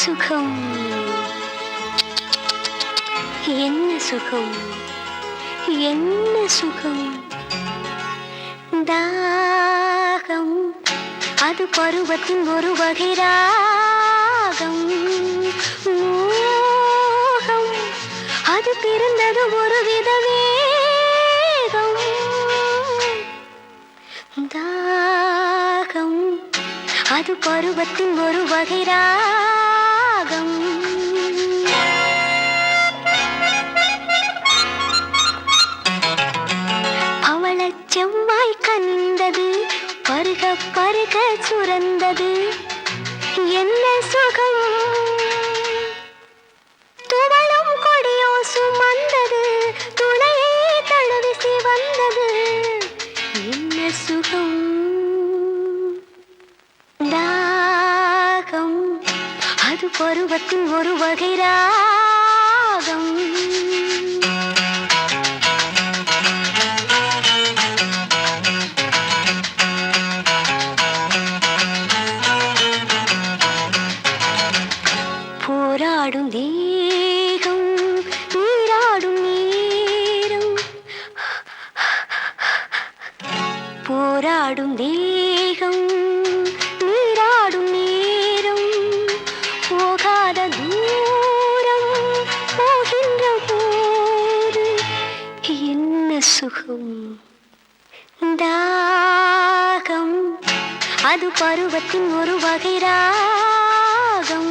சுகம் என்ன சுகம் என்ன சுகம் தாகம் அது பருவத்தின் ஒரு வகை ராகம் மோகம் அது பிறந்தது ஒரு வித வேகம் தாகம் அது பருவத்தின் ஒரு வகை ராகம் பவளச் செவ்வாய் கனிந்தது பருக பருக சுரந்தது. அது பருவத்தின் ஒரு வகை ராகம். போராடும் தேகம் நீராடும் நேரம். போராடும் தேகம் சுகம் தாகம். அது பருவத்தின் ஒரு வகை ராகம்